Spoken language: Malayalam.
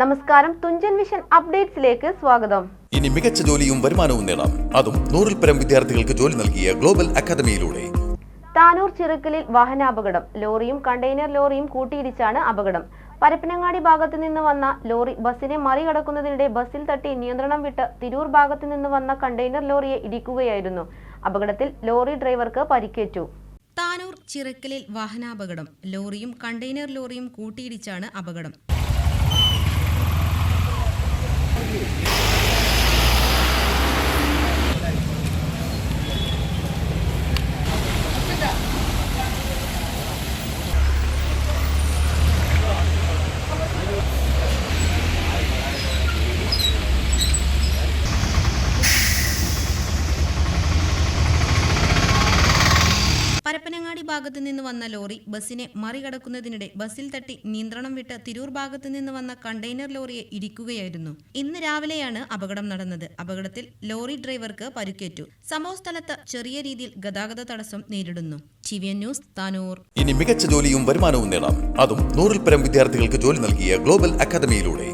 നമസ്കാരം. തുഞ്ചൻ വിഷൻ അപ്ഡേറ്റ്സിലേക്ക് സ്വാഗതം. ഇനി മികച്ച ജോലിയും വരുമാനവും നേടാം. അതും നൂറിൽ പരം വിദ്യാർത്ഥികൾക്ക് ജോലി നൽകിയ ഗ്ലോബൽ അക്കാദമിയിലൂടെ. താനൂർ ചിറക്കലിൽ വാഹനാപകടം. ലോറിയും കണ്ടെയ്നർ ലോറിയും കൂട്ടിയിടിച്ചാണ് അപകടം. പരപ്പനങ്ങാടി ഭാഗത്തു നിന്ന് വന്ന ലോറി ബസ്സിനെ മറികടക്കുന്നതിനിടെ ബസിൽ തട്ടി നിയന്ത്രണം വിട്ട് തിരൂർ ഭാഗത്തു നിന്ന് വന്ന കണ്ടെയ്നർ ലോറിയെ ഇടിക്കുകയായിരുന്നു. അപകടത്തിൽ ലോറി ഡ്രൈവർക്ക് പരിക്കേറ്റു. താനൂർ ചിറക്കലിൽ വാഹനാപകടം. ലോറിയും കണ്ടെയ്നർ ലോറിയും കൂട്ടിയിടിച്ചാണ് അപകടം പരപ്പനങ്ങാടി ഭാഗത്തു നിന്ന് വന്ന ലോറി ബസ്സിനെ മറികടക്കുന്നതിനിടെ ബസ്സിൽ തട്ടി നിയന്ത്രണം വിട്ട് തിരൂർ ഭാഗത്തു നിന്ന് വന്ന കണ്ടെയ്നർ ലോറിയെ ഇടിക്കുകയായിരുന്നു. ഇന്ന് രാവിലെയാണ് അപകടം നടന്നത്. അപകടത്തിൽ ലോറി ഡ്രൈവർക്ക് പരിക്കേറ്റു. സംഭവസ്ഥലത്ത് ചെറിയ രീതിയിൽ ഗതാഗത തടസ്സം നേരിടുന്നു. TVN news Tanur. ഇനി മികച്ച ജോലിയും വരുമാനവും നേടാം. അതും നൂറിൽ പരം വിദ്യാർത്ഥികൾക്ക് ജോലി നൽകിയ ഗ്ലോബൽ അക്കാദമിയിലൂടെ.